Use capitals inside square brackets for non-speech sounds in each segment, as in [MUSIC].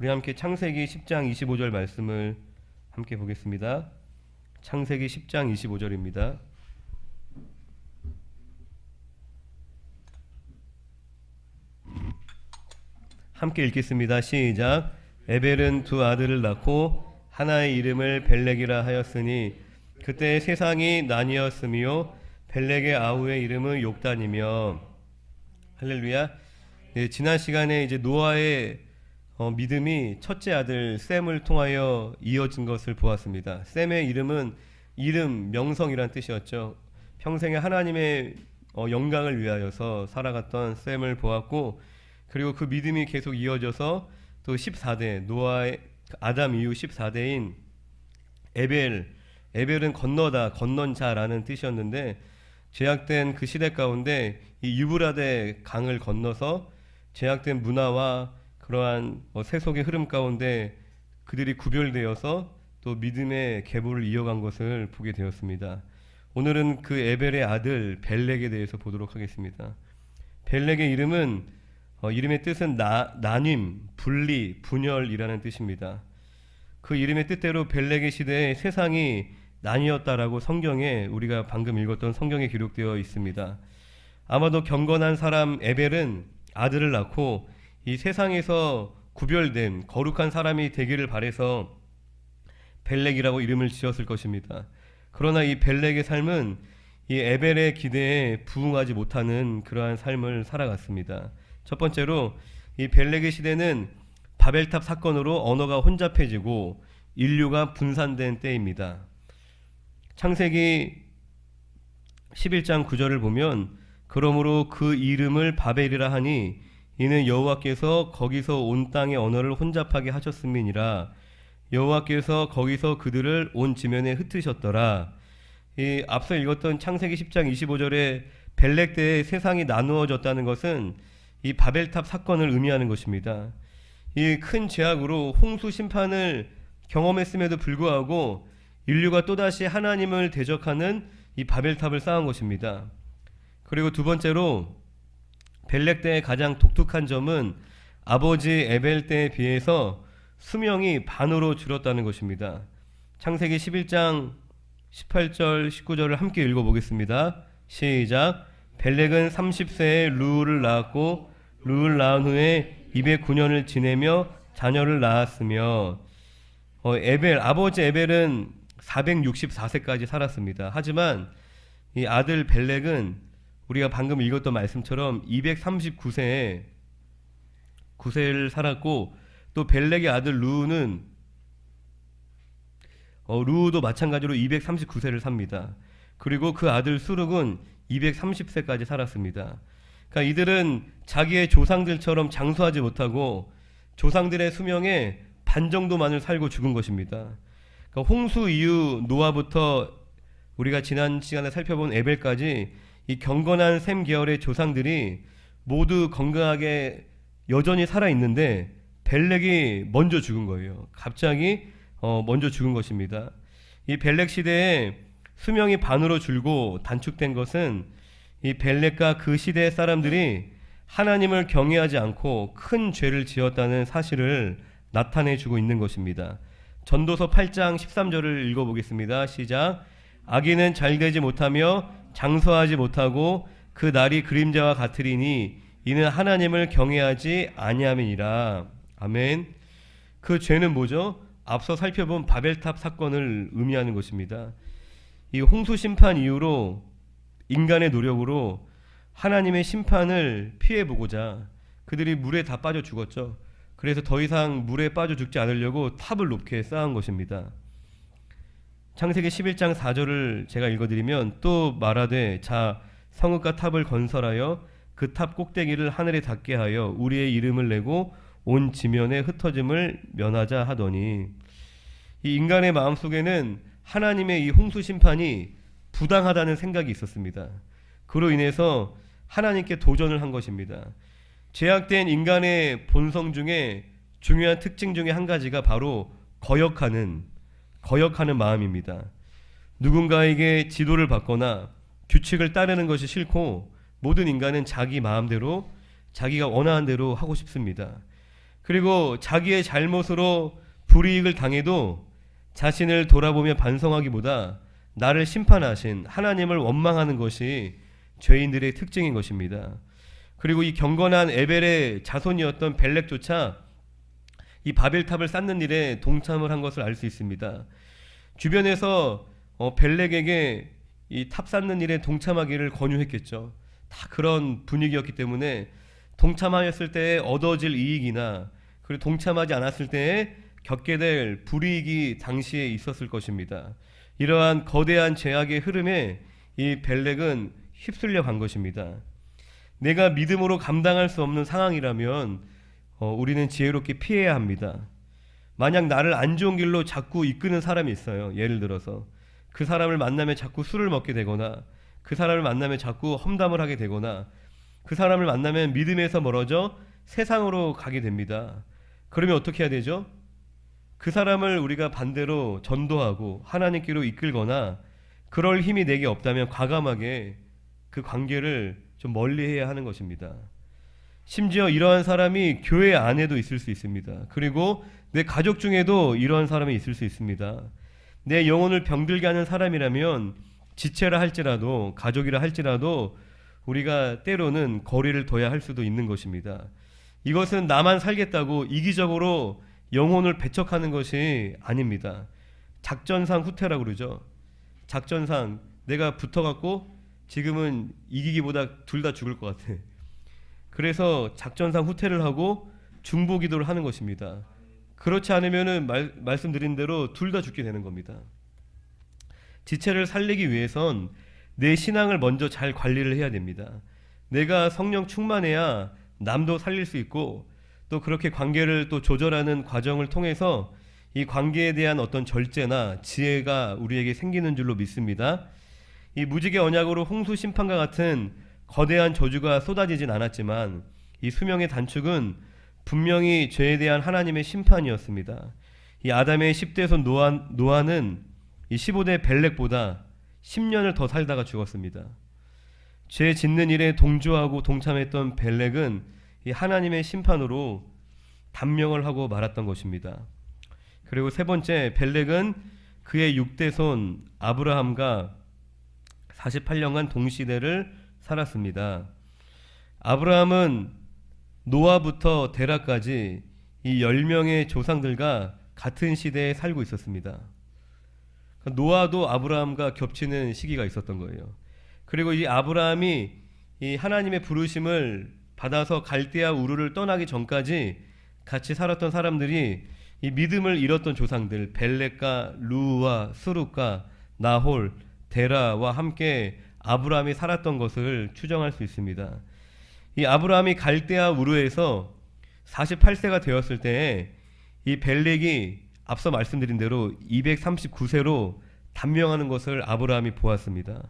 우리 함께 창세기 10장 25절 말씀을 함께 보겠습니다. 창세기 10장 25절입니다. 함께 읽겠습니다. 시작. 에벨은 두 아들을 낳고 하나의 이름을 벨렉이라 하였으니 그때 세상이 나뉘었으며 벨렉의 아우의 이름은 욕단이며 할렐루야. 네, 지난 시간에 이제 노아의 어, 믿음이 첫째 아들 셈을 통하여 이어진 것을 보았습니다. 셈의 이름은 이름 명성이란 뜻이었죠. 평생에 하나님의 어, 영광을 위하여서 살아갔던 셈을 보았고 그리고 그 믿음이 계속 이어져서 또 14대 노아의 아담 이후 14대인 에벨 에벨은 건너다 건넌 자라는 뜻이었는데 제약된 그 시대 가운데 이 유브라데 강을 건너서 제약된 문화와 그러한 어, 세속의 흐름 가운데 그들이 구별되어서 또 믿음의 계보를 이어간 것을 보게 되었습니다. 오늘은 그 에벨의 아들 벨렉에 대해서 보도록 하겠습니다. 벨렉의 이름은 어, 이름의 뜻은 나, 나님, 분리, 분열이라는 뜻입니다. 그 이름의 뜻대로 벨렉의 시대에 세상이 나뉘었다라고 성경에 우리가 방금 읽었던 성경에 기록되어 있습니다. 아마도 경건한 사람 에벨은 아들을 낳고 이 세상에서 구별된 거룩한 사람이 되기를 바래서 벨렉이라고 이름을 지었을 것입니다. 그러나 이 벨렉의 삶은 이 에벨의 기대에 부응하지 못하는 그러한 삶을 살아갔습니다. 첫 번째로 이 벨렉의 시대는 바벨탑 사건으로 언어가 혼잡해지고 인류가 분산된 때입니다. 창세기 11장 9절을 보면 그러므로 그 이름을 바벨이라 하니 이는 여호와께서 거기서 온 땅의 언어를 혼잡하게 하셨음이니라 여호와께서 거기서 그들을 온 지면에 흩으셨더라. 이 앞서 읽었던 창세기 10장 25절에 벨렉 때에 세상이 나누어졌다는 것은 이 바벨탑 사건을 의미하는 것입니다. 이 큰 죄악으로 홍수 심판을 경험했음에도 불구하고 인류가 또다시 하나님을 대적하는 이 바벨탑을 쌓은 것입니다. 그리고 두 번째로 벨렉 때의 가장 독특한 점은 아버지 에벨 때에 비해서 수명이 반으로 줄었다는 것입니다. 창세기 11장 18절 19절을 함께 읽어보겠습니다. 시작. 벨렉은 30세에 루를 낳았고 루를 낳은 후에 209년을 지내며 자녀를 낳았으며 어, 에벨 아버지 에벨은 464세까지 살았습니다. 하지만 이 아들 벨렉은 우리가 방금 읽었던 말씀처럼 239세에 9세를 살았고 또 벨렉의 아들 루는 어, 루도 마찬가지로 239세를 삽니다. 그리고 그 아들 수룩은 230세까지 살았습니다. 그러니까 이들은 자기의 조상들처럼 장수하지 못하고 조상들의 수명의 반 정도만을 살고 죽은 것입니다. 그러니까 홍수 이후 노아부터 우리가 지난 시간에 살펴본 에벨까지 이 경건한 셈 계열의 조상들이 모두 건강하게 여전히 살아 있는데 벨렉이 먼저 죽은 거예요. 갑자기 어, 먼저 죽은 것입니다. 이 벨렉 시대에 수명이 반으로 줄고 단축된 것은 이 벨렉과 그 시대의 사람들이 하나님을 경외하지 않고 큰 죄를 지었다는 사실을 나타내 주고 있는 것입니다. 전도서 8장 13절을 읽어 보겠습니다. 시작. 아기는 잘 되지 못하며 장수하지 못하고 그 날이 그림자와 같으리니 이는 하나님을 경외하지 아니함이니라. 아멘. 그 죄는 뭐죠? 앞서 살펴본 바벨탑 사건을 의미하는 것입니다. 이 홍수 심판 이후로 인간의 노력으로 하나님의 심판을 피해 보고자 그들이 물에 다 빠져 죽었죠. 그래서 더 이상 물에 빠져 죽지 않으려고 탑을 높게 쌓은 것입니다. 창세기 11장 4절을 제가 읽어드리면 또 말하되 자 성읍과 탑을 건설하여 그 탑 꼭대기를 하늘에 닿게 하여 우리의 이름을 내고 온 지면에 흩어짐을 면하자 하더니 이 인간의 마음 속에는 하나님의 이 홍수 심판이 부당하다는 생각이 있었습니다. 그로 인해서 하나님께 도전을 한 것입니다. 죄악된 인간의 본성 중에 중요한 특징 중에 한 가지가 바로 거역하는 거역하는 마음입니다. 누군가에게 지도를 받거나 규칙을 따르는 것이 싫고 모든 인간은 자기 마음대로 자기가 원하는 대로 하고 싶습니다. 그리고 자기의 잘못으로 불이익을 당해도 자신을 돌아보며 반성하기보다 나를 심판하신 하나님을 원망하는 것이 죄인들의 특징인 것입니다. 그리고 이 경건한 에벨의 자손이었던 벨렉조차 이 바벨탑을 쌓는 일에 동참을 한 것을 알 수 있습니다. 주변에서 어, 벨렉에게 이 탑 쌓는 일에 동참하기를 권유했겠죠. 다 그런 분위기였기 때문에 동참하였을 때 얻어질 이익이나 그리고 동참하지 않았을 때에 겪게 될 불이익이 당시에 있었을 것입니다. 이러한 거대한 죄악의 흐름에 이 벨렉은 휩쓸려 간 것입니다. 내가 믿음으로 감당할 수 없는 상황이라면 어, 우리는 지혜롭게 피해야 합니다. 만약 나를 안 좋은 길로 자꾸 이끄는 사람이 있어요. 예를 들어서 그 사람을 만나면 자꾸 술을 먹게 되거나 그 사람을 만나면 자꾸 험담을 하게 되거나 그 사람을 만나면 믿음에서 멀어져 세상으로 가게 됩니다. 그러면 어떻게 해야 되죠? 그 사람을 우리가 반대로 전도하고 하나님께로 이끌거나 그럴 힘이 내게 없다면 과감하게 그 관계를 좀 멀리 해야 하는 것입니다. 심지어 이러한 사람이 교회 안에도 있을 수 있습니다. 그리고 내 가족 중에도 이러한 사람이 있을 수 있습니다. 내 영혼을 병들게 하는 사람이라면 지체라 할지라도 가족이라 할지라도 우리가 때로는 거리를 둬야 할 수도 있는 것입니다. 이것은 나만 살겠다고 이기적으로 영혼을 배척하는 것이 아닙니다. 작전상 후퇴라고 그러죠. 작전상 내가 붙어갖고 지금은 이기기보다 둘 다 죽을 것 같아. 그래서 작전상 후퇴를 하고 중보 기도를 하는 것입니다. 그렇지 않으면은 말, 말씀드린 대로 둘 다 죽게 되는 겁니다. 지체를 살리기 위해선 내 신앙을 먼저 잘 관리를 해야 됩니다. 내가 성령 충만해야 남도 살릴 수 있고 또 그렇게 관계를 또 조절하는 과정을 통해서 이 관계에 대한 어떤 절제나 지혜가 우리에게 생기는 줄로 믿습니다. 이 무지개 언약으로 홍수 심판과 같은 거대한 저주가 쏟아지진 않았지만 이 수명의 단축은 분명히 죄에 대한 하나님의 심판이었습니다. 이 아담의 10대 손 노아, 노아는 이 15대 벨렉보다 10년을 더 살다가 죽었습니다. 죄 짓는 일에 동조하고 동참했던 벨렉은 이 하나님의 심판으로 단명을 하고 말았던 것입니다. 그리고 세 번째 벨렉은 그의 6대 손 아브라함과 48년간 동시대를 살았습니다. 아브라함은 노아부터 데라까지 이 10명의 조상들과 같은 시대에 살고 있었습니다. 노아도 아브라함과 겹치는 시기가 있었던 거예요. 그리고 이 아브라함이 이 하나님의 부르심을 받아서 갈대아 우르를 떠나기 전까지 같이 살았던 사람들이 이 믿음을 잃었던 조상들 벨렉과 루와 수룩과 나홀 데라와 함께 아브라함이 살았던 것을 추정할 수 있습니다. 이 아브라함이 갈대아 우르에서 48세가 되었을 때에 이 벨렉이 앞서 말씀드린 대로 239세로 단명하는 것을 아브라함이 보았습니다.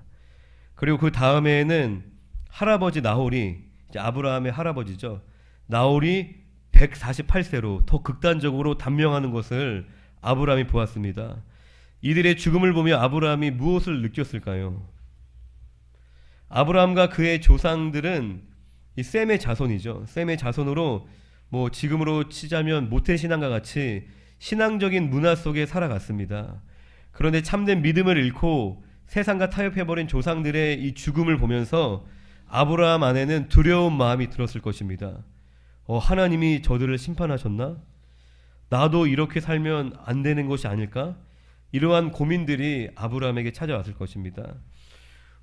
그리고 그 다음에는 할아버지 나홀이 아브라함의 할아버지죠. 나홀이 148세로 더 극단적으로 단명하는 것을 아브라함이 보았습니다. 이들의 죽음을 보며 아브라함이 무엇을 느꼈을까요? 아브라함과 그의 조상들은 이 셈의 자손이죠. 셈의 자손으로 뭐 지금으로 치자면 모태 신앙과 같이 신앙적인 문화 속에 살아갔습니다. 그런데 참된 믿음을 잃고 세상과 타협해버린 조상들의 이 죽음을 보면서 아브라함 안에는 두려운 마음이 들었을 것입니다. 어, 하나님이 저들을 심판하셨나? 나도 이렇게 살면 안 되는 것이 아닐까? 이러한 고민들이 아브라함에게 찾아왔을 것입니다.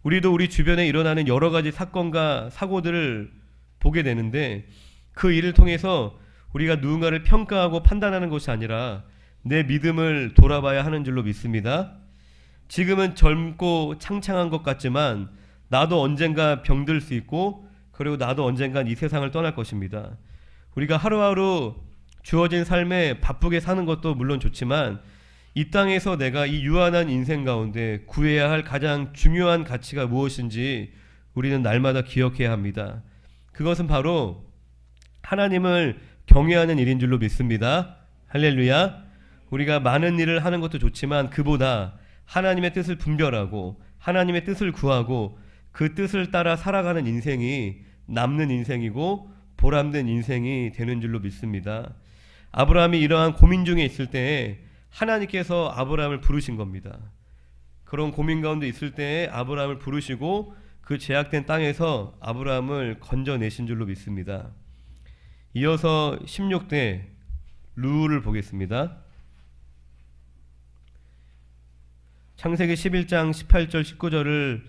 우리도 우리 주변에 일어나는 여러 가지 사건과 사고들을 보게 되는데 그 일을 통해서 우리가 누군가를 평가하고 판단하는 것이 아니라 내 믿음을 돌아봐야 하는 줄로 믿습니다. 지금은 젊고 창창한 것 같지만 나도 언젠가 병들 수 있고 그리고 나도 언젠간 이 세상을 떠날 것입니다. 우리가 하루하루 주어진 삶에 바쁘게 사는 것도 물론 좋지만 이 땅에서 내가 이 유한한 인생 가운데 구해야 할 가장 중요한 가치가 무엇인지 우리는 날마다 기억해야 합니다. 그것은 바로 하나님을 경외하는 일인 줄로 믿습니다. 할렐루야. 우리가 많은 일을 하는 것도 좋지만 그보다 하나님의 뜻을 분별하고 하나님의 뜻을 구하고 그 뜻을 따라 살아가는 인생이 남는 인생이고 보람된 인생이 되는 줄로 믿습니다. 아브라함이 이러한 고민 중에 있을 때에 하나님께서 아브라함을 부르신 겁니다. 그런 고민 가운데 있을 때에 아브라함을 부르시고 그 제약된 땅에서 아브라함을 건져내신 줄로 믿습니다. 이어서 16대 루를 보겠습니다. 창세기 11장 18절 19절을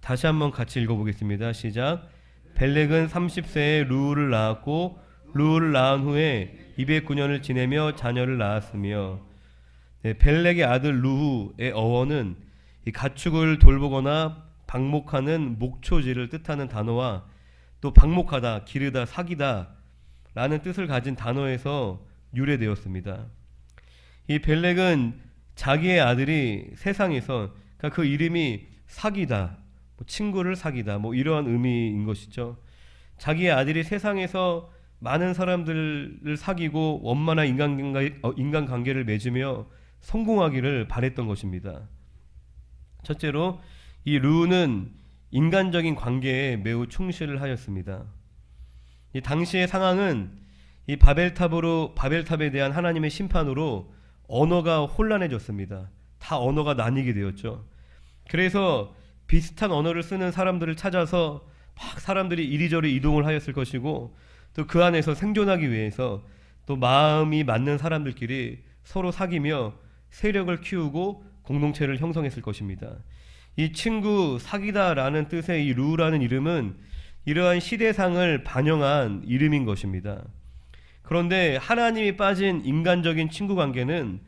다시 한번 같이 읽어보겠습니다. 시작. 벨렉은 30세에 루를 낳았고 루를 낳은 후에 209년을 지내며 자녀를 낳았으며 네, 벨렉의 아들 루후의 어원은 이 가축을 돌보거나 방목하는 목초지를 뜻하는 단어와 또 방목하다, 기르다, 사기다 라는 뜻을 가진 단어에서 유래되었습니다. 이 벨렉은 자기의 아들이 세상에서 그러니까 그 이름이 사기다, 뭐 친구를 사기다, 뭐 이러한 의미인 것이죠. 자기의 아들이 세상에서 많은 사람들을 사귀고 원만한 인간관계, 어, 인간관계를 맺으며 성공하기를 바랬던 것입니다. 첫째로 이 루는 인간적인 관계에 매우 충실을 하였습니다. 이 당시의 상황은 이 바벨탑으로 바벨탑에 대한 하나님의 심판으로 언어가 혼란해졌습니다. 다 언어가 나뉘게 되었죠. 그래서 비슷한 언어를 쓰는 사람들을 찾아서 막 사람들이 이리저리 이동을 하였을 것이고 또 그 안에서 생존하기 위해서 또 마음이 맞는 사람들끼리 서로 사귀며 세력을 키우고 공동체를 형성했을 것입니다. 이 친구 사귀다라는 뜻의 이 루라는 이름은 이러한 시대상을 반영한 이름인 것입니다. 그런데 하나님이 빠진 인간적인 친구 관계는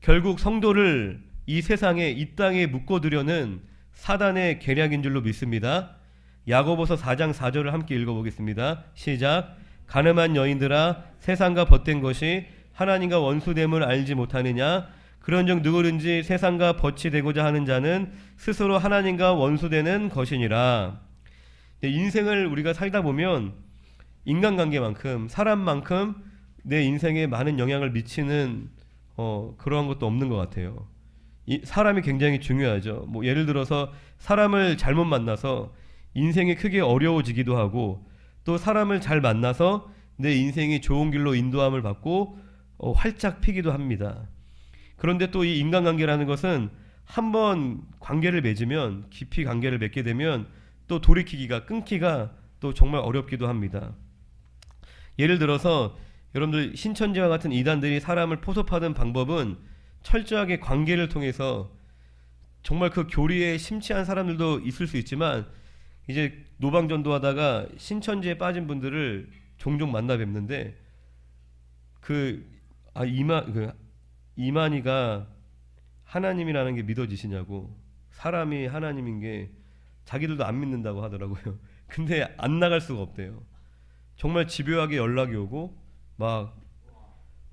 결국 성도를 이 세상에 이 땅에 묶어두려는 사단의 계략인 줄로 믿습니다. 야고보서 4장 4절을 함께 읽어보겠습니다. 시작. 가늠한 여인들아 세상과 벗된 것이 하나님과 원수됨을 알지 못하느냐 그런즉 누구든지 세상과 벗이 되고자 하는 자는 스스로 하나님과 원수되는 것이니라. 인생을 우리가 살다 보면 인간관계만큼 사람만큼 내 인생에 많은 영향을 미치는 어, 그러한 것도 없는 것 같아요. 이, 사람이 굉장히 중요하죠. 뭐 예를 들어서 사람을 잘못 만나서 인생이 크게 어려워지기도 하고 또 사람을 잘 만나서 내 인생이 좋은 길로 인도함을 받고 어, 활짝 피기도 합니다. 그런데 또 이 인간관계라는 것은 한번 관계를 맺으면 깊이 관계를 맺게 되면 또 돌이키기가 끊기가 또 정말 어렵기도 합니다. 예를 들어서 여러분들 신천지와 같은 이단들이 사람을 포섭하는 방법은 철저하게 관계를 통해서 정말 그 교리에 심취한 사람들도 있을 수 있지만 이제 노방 전도하다가 신천지에 빠진 분들을 종종 만나 뵙는데 그 아 이만 그 이만희가 하나님이라는 게 믿어지시냐고 사람이 하나님인 게 자기들도 안 믿는다고 하더라고요. [LAUGHS] 근데 안 나갈 수가 없대요. 정말 집요하게 연락이 오고 막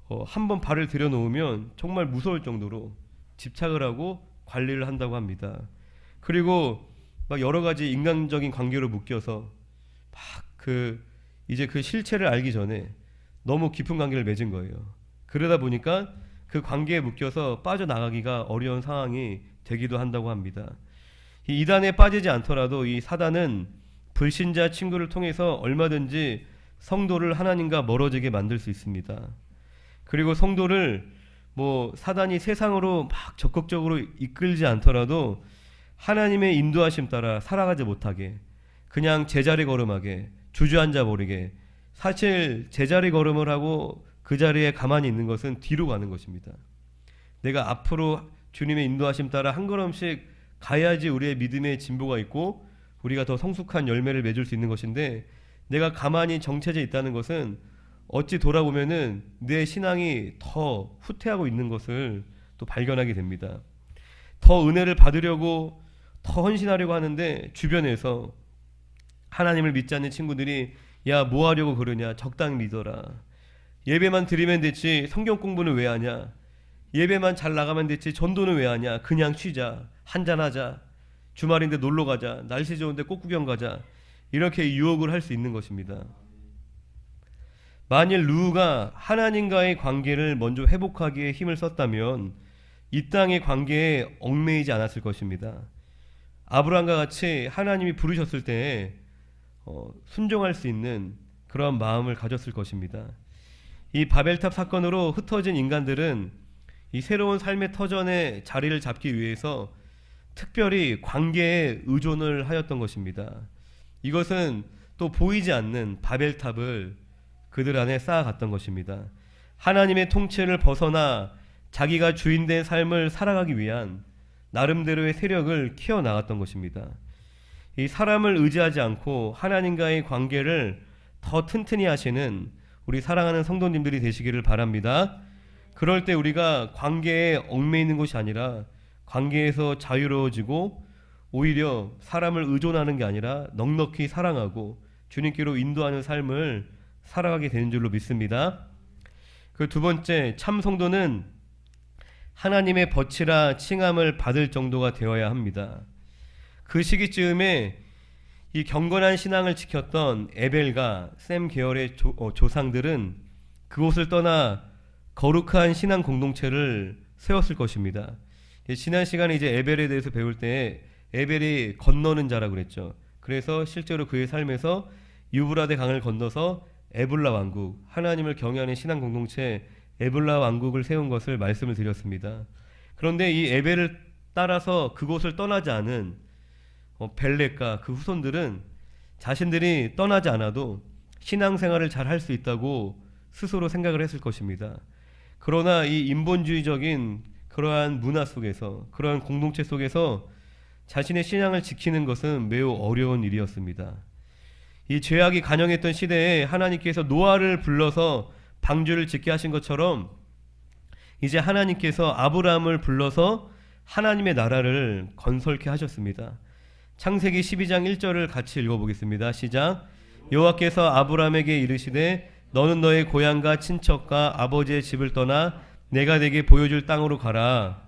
어, 한번 발을 들여놓으면 정말 무서울 정도로 집착을 하고 관리를 한다고 합니다. 그리고 막 여러 가지 인간적인 관계로 묶여서 막 그 이제 그 실체를 알기 전에 너무 깊은 관계를 맺은 거예요. 그러다 보니까 그 관계에 묶여서 빠져나가기가 어려운 상황이 되기도 한다고 합니다. 이 이단에 빠지지 않더라도 이 사단은 불신자 친구를 통해서 얼마든지 성도를 하나님과 멀어지게 만들 수 있습니다. 그리고 성도를 뭐 사단이 세상으로 막 적극적으로 이끌지 않더라도 하나님의 인도하심 따라 살아가지 못하게 그냥 제자리 걸음하게 주저앉아 버리게 사실 제자리 걸음을 하고 그 자리에 가만히 있는 것은 뒤로 가는 것입니다. 내가 앞으로 주님의 인도하심 따라 한 걸음씩 가야지 우리의 믿음의 진보가 있고 우리가 더 성숙한 열매를 맺을 수 있는 것인데 내가 가만히 정체돼 있다는 것은 어찌 돌아보면은 내 신앙이 더 후퇴하고 있는 것을 또 발견하게 됩니다. 더 은혜를 받으려고 더 헌신하려고 하는데 주변에서 하나님을 믿지 않는 친구들이 야 뭐 하려고 그러냐? 적당히 믿어라. 예배만 드리면 됐지 성경 공부는 왜 하냐? 예배만 잘 나가면 됐지 전도는 왜 하냐? 그냥 쉬자. 한잔하자. 주말인데 놀러 가자. 날씨 좋은데 꽃구경 가자. 이렇게 유혹을 할 수 있는 것입니다. 만일 루가 하나님과의 관계를 먼저 회복하기에 힘을 썼다면 이 땅의 관계에 얽매이지 않았을 것입니다 아브라함과 같이 하나님이 부르셨을 때 어, 순종할 수 있는 그러한 마음을 가졌을 것입니다. 이 바벨탑 사건으로 흩어진 인간들은 이 새로운 삶의 터전에 자리를 잡기 위해서 특별히 관계에 의존을 하였던 것입니다. 이것은 또 보이지 않는 바벨탑을 그들 안에 쌓아갔던 것입니다. 하나님의 통치를 벗어나 자기가 주인된 삶을 살아가기 위한 나름대로의 세력을 키워 나갔던 것입니다. 이 사람을 의지하지 않고 하나님과의 관계를 더 튼튼히 하시는 우리 사랑하는 성도님들이 되시기를 바랍니다. 그럴 때 우리가 관계에 얽매이는 것이 아니라 관계에서 자유로워지고 오히려 사람을 의존하는 게 아니라 넉넉히 사랑하고 주님께로 인도하는 삶을 살아가게 되는 줄로 믿습니다. 그 두 번째 참 성도는 하나님의 벗이라 칭함을 받을 정도가 되어야 합니다. 그 시기쯤에 이 경건한 신앙을 지켰던 에벨과 샘 계열의 조, 어, 조상들은 그곳을 떠나 거룩한 신앙 공동체를 세웠을 것입니다. 예, 지난 시간에 이제 에벨에 대해서 배울 때 에벨이 건너는 자라고 그랬죠. 그래서 실제로 그의 삶에서 유브라데 강을 건너서 에블라 왕국, 하나님을 경외하는 신앙 공동체 에블라 왕국을 세운 것을 말씀을 드렸습니다. 그런데 이 에벨을 따라서 그곳을 떠나지 않은 어, 벨렉과 그 후손들은 자신들이 떠나지 않아도 신앙생활을 잘 할 수 있다고 스스로 생각을 했을 것입니다. 그러나 이 인본주의적인 그러한 문화 속에서 그러한 공동체 속에서 자신의 신앙을 지키는 것은 매우 어려운 일이었습니다. 이 죄악이 간영했던 시대에 하나님께서 노아를 불러서 방주를 짓게 하신 것처럼 이제 하나님께서 아브라함을 불러서 하나님의 나라를 건설케 하셨습니다. 창세기 12장 1절을 같이 읽어보겠습니다. 시작. 여호와께서 아브라함에게 이르시되 너는 너의 고향과 친척과 아버지의 집을 떠나 내가 내게 보여줄 땅으로 가라.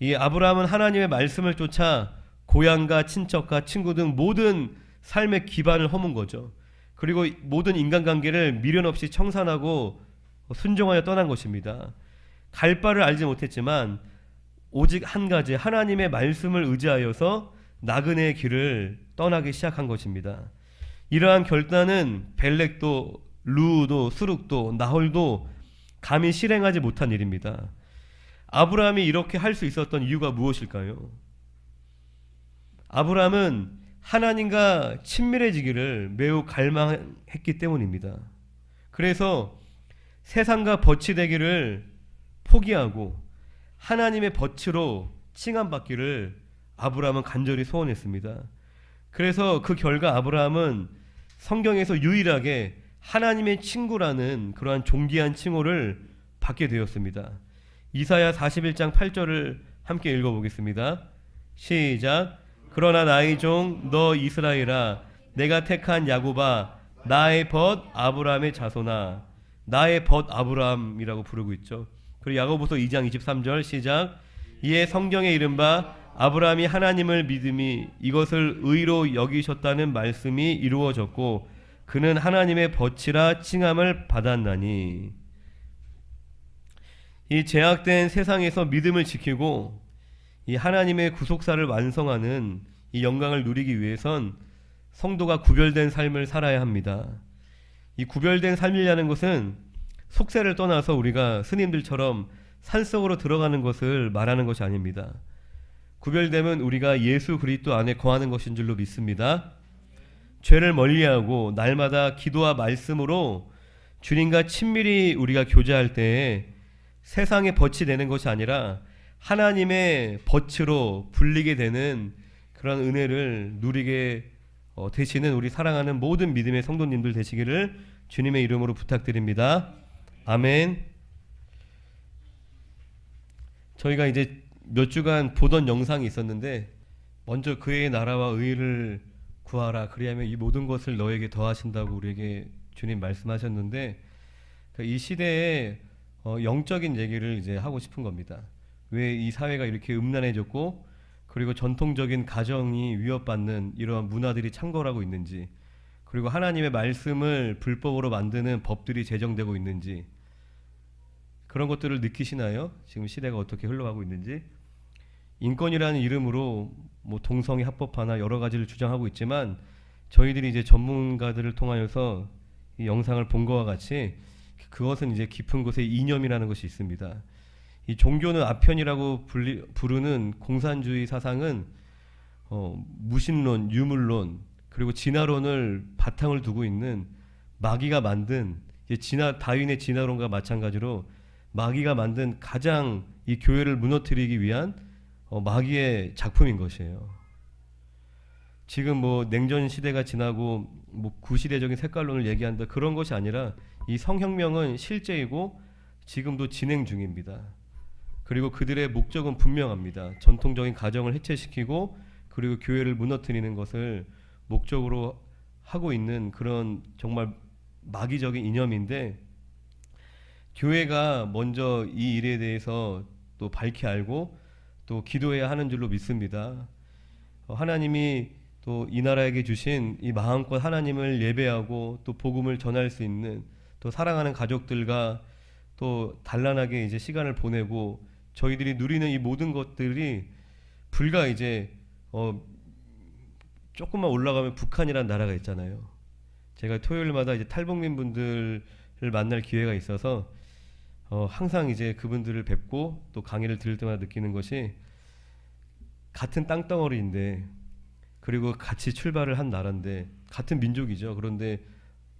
이 아브라함은 하나님의 말씀을 쫓아 고향과 친척과 친구 등 모든 삶의 기반을 허문 거죠. 그리고 모든 인간관계를 미련 없이 청산하고 순종하여 떠난 것입니다. 갈 바를 알지 못했지만 오직 한 가지 하나님의 말씀을 의지하여서 나그네의 길을 떠나기 시작한 것입니다. 이러한 결단은 벨렉도 루도 수룩도 나홀도 감히 실행하지 못한 일입니다. 아브라함이 이렇게 할 수 있었던 이유가 무엇일까요? 아브라함은 하나님과 친밀해지기를 매우 갈망했기 때문입니다. 그래서 세상과 벗이 되기를 포기하고 하나님의 벗으로 칭함받기를 아브라함은 간절히 소원했습니다. 그래서 그 결과 아브라함은 성경에서 유일하게 하나님의 친구라는 그러한 존귀한 칭호를 받게 되었습니다. 이사야 41장 8절을 함께 읽어보겠습니다. 시작. 그러나 나의 종 너 이스라엘아 내가 택한 야곱아 나의 벗 아브라함의 자손아 나의 벗 아브라함이라고 부르고 있죠. 그리고 야고보서 2장 23절 시작. 이에 성경에 이른바 아브라함이 하나님을 믿음이 이것을 의로 여기셨다는 말씀이 이루어졌고 그는 하나님의 벗이라 칭함을 받았나니 이 제약된 세상에서 믿음을 지키고 이 하나님의 구속사를 완성하는 이 영광을 누리기 위해선 성도가 구별된 삶을 살아야 합니다. 이 구별된 삶이라는 것은 속세를 떠나서 우리가 스님들처럼 산속으로 들어가는 것을 말하는 것이 아닙니다. 구별됨은 우리가 예수 그리스도 안에 거하는 것인 줄로 믿습니다. 죄를 멀리하고 날마다 기도와 말씀으로 주님과 친밀히 우리가 교제할 때 세상의 벗이 되는 것이 아니라 하나님의 벗으로 불리게 되는 그런 은혜를 누리게 어, 되시는 우리 사랑하는 모든 믿음의 성도님들 되시기를 주님의 이름으로 부탁드립니다. 아멘. 저희가 이제 몇 주간 보던 영상이 있었는데 먼저 그의 나라와 의를 구하라 그리하면 이 모든 것을 너에게 더하신다고 우리에게 주님 말씀하셨는데 그이 시대에 어, 영적인 얘기를 이제 하고 싶은 겁니다. 왜 이 사회가 이렇게 음란해졌고 그리고 전통적인 가정이 위협받는 이러한 문화들이 창궐하고 있는지 그리고 하나님의 말씀을 불법으로 만드는 법들이 제정되고 있는지 그런 것들을 느끼시나요? 지금 시대가 어떻게 흘러가고 있는지 인권이라는 이름으로 뭐 동성애 합법화나 여러 가지를 주장하고 있지만 저희들이 이제 전문가들을 통하여서 이 영상을 본 것과 같이 그것은 이제 깊은 곳에 이념이라는 것이 있습니다. 이 종교는 아편이라고 불리, 부르는 공산주의 사상은 어, 무신론, 유물론 그리고 진화론을 바탕을 두고 있는 마귀가 만든 이 진화 다윈의 진화론과 마찬가지로 마귀가 만든 가장 이 교회를 무너뜨리기 위한 어, 마귀의 작품인 것이에요. 지금 뭐 냉전 시대가 지나고 뭐 구시대적인 색깔론을 얘기한다 그런 것이 아니라 이 성혁명은 실제이고 지금도 진행 중입니다. 그리고 그들의 목적은 분명합니다. 전통적인 가정을 해체시키고 그리고 교회를 무너뜨리는 것을 목적으로 하고 있는 그런 정말 마귀적인 이념인데 교회가 먼저 이 일에 대해서 또 밝히 알고 또 기도해야 하는 줄로 믿습니다. 어, 하나님이 또 이 나라에게 주신 이 마음껏 하나님을 예배하고 또 복음을 전할 수 있는 또 사랑하는 가족들과 또 단란하게 이제 시간을 보내고 저희들이 누리는 이 모든 것들이 불과 이제 어 조금만 올라가면 북한이라는 나라가 있잖아요. 제가 토요일마다 이제 탈북민 분들을 만날 기회가 있어서 어 항상 이제 그분들을 뵙고 또 강의를 들을 때마다 느끼는 것이 같은 땅덩어리인데 그리고 같이 출발을 한 나라인데 같은 민족이죠. 그런데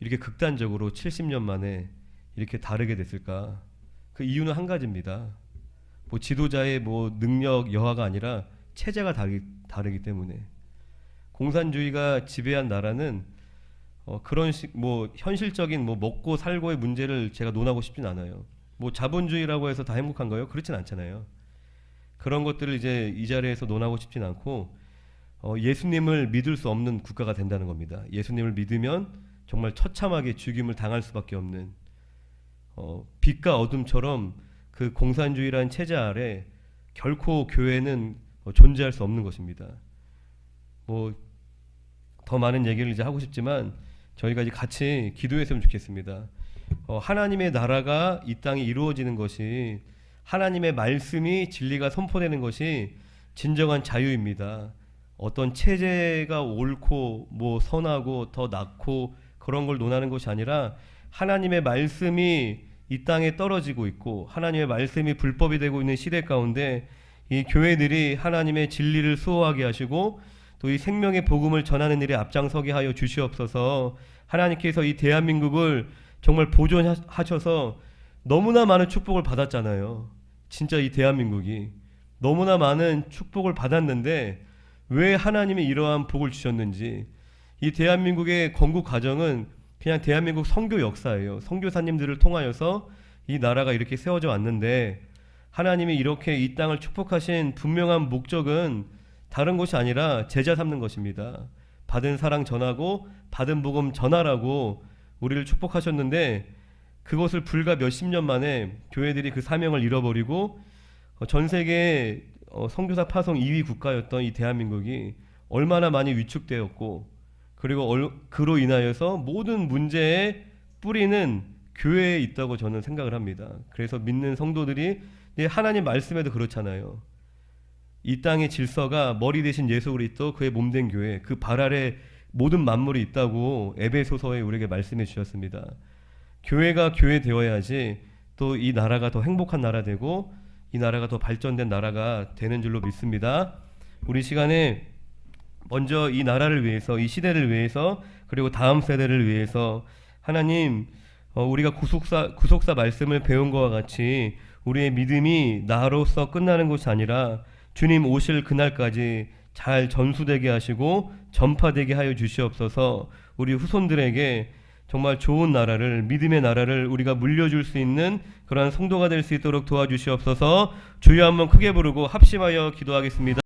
이렇게 극단적으로 70년 만에 이렇게 다르게 됐을까? 그 이유는 한 가지입니다. 뭐 지도자의 뭐 능력 여하가 아니라 체제가 다르기, 다르기 때문에 공산주의가 지배한 나라는 어 그런 식 뭐 현실적인 뭐 먹고 살고의 문제를 제가 논하고 싶진 않아요. 뭐 자본주의라고 해서 다 행복한가요? 그렇진 않잖아요. 그런 것들을 이제 이 자리에서 논하고 싶진 않고 어 예수님을 믿을 수 없는 국가가 된다는 겁니다. 예수님을 믿으면 정말 처참하게 죽임을 당할 수밖에 없는 어 빛과 어둠처럼 그 공산주의라는 체제 아래 결코 교회는 어, 존재할 수 없는 것입니다. 뭐 더 많은 얘기를 이제 하고 싶지만 저희가 이제 같이 기도했으면 좋겠습니다. 어, 하나님의 나라가 이 땅에 이루어지는 것이 하나님의 말씀이 진리가 선포되는 것이 진정한 자유입니다. 어떤 체제가 옳고 뭐 선하고 더 낫고 그런 걸 논하는 것이 아니라 하나님의 말씀이 이 땅에 떨어지고 있고 하나님의 말씀이 불법이 되고 있는 시대 가운데 이 교회들이 하나님의 진리를 수호하게 하시고 또 이 생명의 복음을 전하는 일에 앞장서게 하여 주시옵소서. 하나님께서 이 대한민국을 정말 보존하셔서 너무나 많은 축복을 받았잖아요. 진짜 이 대한민국이 너무나 많은 축복을 받았는데 왜 하나님이 이러한 복을 주셨는지 이 대한민국의 건국 과정은 그냥 대한민국 선교 역사예요. 선교사님들을 통하여서 이 나라가 이렇게 세워져 왔는데 하나님이 이렇게 이 땅을 축복하신 분명한 목적은 다른 것이 아니라 제자 삼는 것입니다. 받은 사랑 전하고 받은 복음 전하라고 우리를 축복하셨는데 그것을 불과 몇십 년 만에 교회들이 그 사명을 잃어버리고 어, 전 세계 어, 선교사 파송 2위 국가였던 이 대한민국이 얼마나 많이 위축되었고 그리고 얼, 그로 인하여서 모든 문제의 뿌리는 교회에 있다고 저는 생각을 합니다. 그래서 믿는 성도들이 예, 하나님 말씀에도 그렇잖아요. 이 땅의 질서가 머리 대신 예수 그리스도 그의 몸된 교회 그 발 아래 모든 만물이 있다고 에베소서에 우리에게 말씀해 주셨습니다. 교회가 교회 되어야지 또 이 나라가 더 행복한 나라 되고 이 나라가 더 발전된 나라가 되는 줄로 믿습니다. 우리 시간에 먼저 이 나라를 위해서 이 시대를 위해서 그리고 다음 세대를 위해서 하나님 어, 우리가 구속사 구속사 말씀을 배운 것과 같이 우리의 믿음이 나로서 끝나는 것이 아니라 주님 오실 그날까지 잘 전수되게 하시고 전파되게 하여 주시옵소서. 우리 후손들에게 정말 좋은 나라를 믿음의 나라를 우리가 물려줄 수 있는 그러한 성도가 될 수 있도록 도와주시옵소서. 주여 한번 크게 부르고 합심하여 기도하겠습니다.